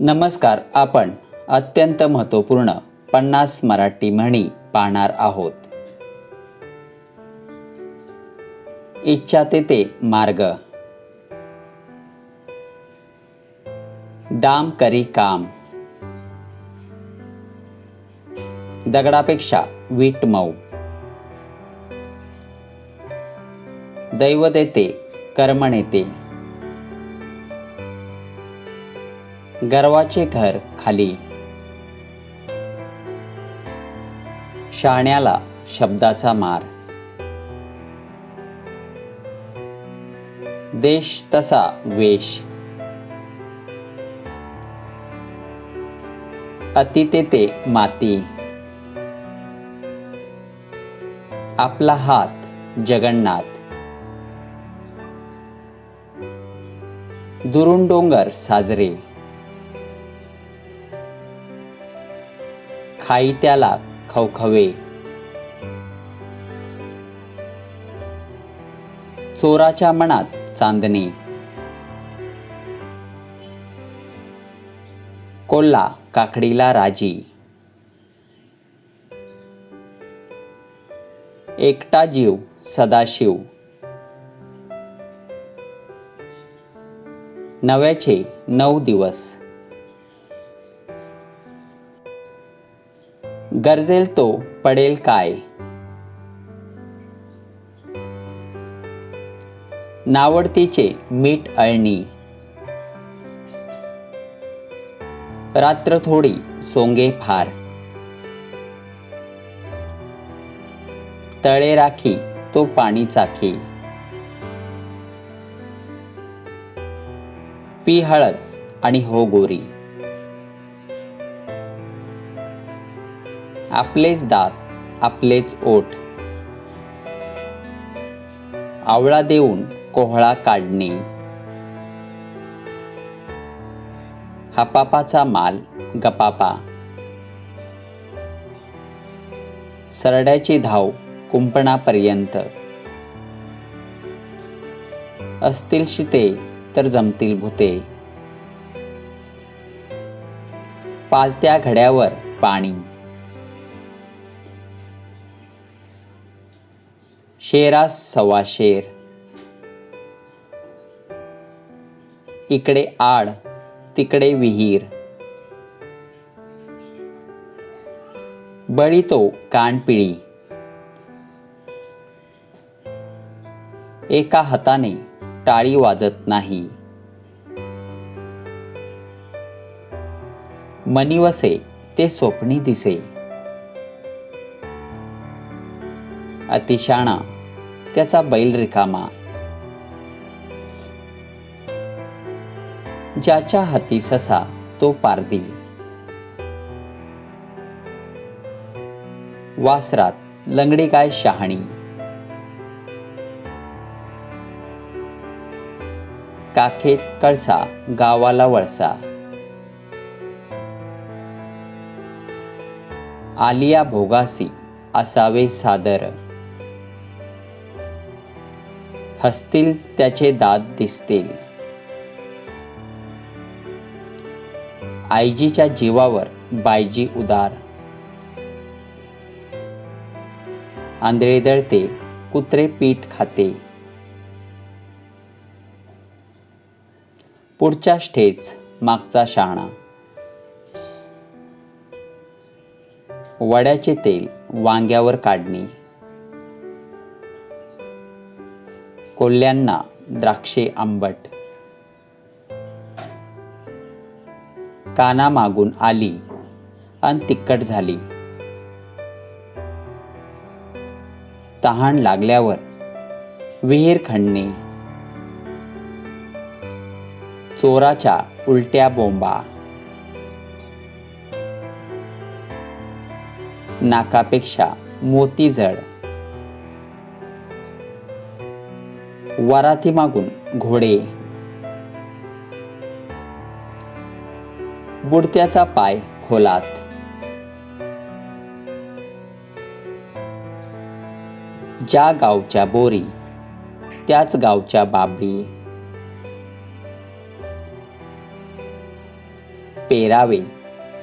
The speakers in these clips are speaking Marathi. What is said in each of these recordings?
नमस्कार आपण अत्यंत महत्त्वपूर्ण पन्नास मराठी म्हणी पाहणार आहोत. इच्छा तेथे मार्ग. दाम करी काम. दगडापेक्षा वीट मऊ. दैव देते कर्म नेते. गर्वाचे घर खाली. शाण्याला शब्दाचा मार. देश तसा वेश. अति तेथे माती. आपला हात जगन्नाथ. दुरून डोंगर साजरे. खाई त्याला खवखवे. चोराच्या मनात चांदणे. कोल्हा काकडीला राजी. एकटा जीव सदाशिव. नव्याचे नऊ दिवस. गरजेल तो पडेल काय? नावडतीचे मीठ अळणी. रात्र थोडी सोंगे फार. तळे राखी तो पाणी चाखी पी हळद आणि हो गोरी. आपलेच दात आपलेच ओठ. आवळा देऊन कोहळा काढणे. हापापाचा माल गपापा. सरड्याची धाव कुंपणापर्यंत. असतील शिते तर जमतील भूते. पालत्या घड्यावर पाणी. शेरा सव्वा शेर. इकडे आड तिकडे विहीर. बळी तो कानपिळी. एका हाताने टाळी वाजत नाही. मनिवसे ते स्वप्नी दिसे. अतिशाणा त्याचा बैल रिकामा ज्याच्या हाती ससा तो पारदी वासरात लंगडी काय शहाणी. काखेत कळसा गावाला वळसा. आलिया भोगासी असावे सादर. हसतील त्याचे दात दिसतील. आईजीच्या जीवावर बायजी उदार. आंधळे दळते कुत्रे पीठ खाते. पुढच्या ठेच मागचा शहाणा वड्याचे तेल वांग्यावर काढणे. कोल्ह्यांना द्राक्षे आंबट. काना मागून आली अन तिक्कट झाली. तहान लागल्यावर विहीर खणणे. चोराच्या उलट्या बोंबा. नाकापेक्षा मोती जड. वराती मागून घोडे. बुडत्याचा पाय खोलात. ज्या गावच्या बोरी त्याच गावच्या बाबडी पेरावे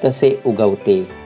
तसे उगवते.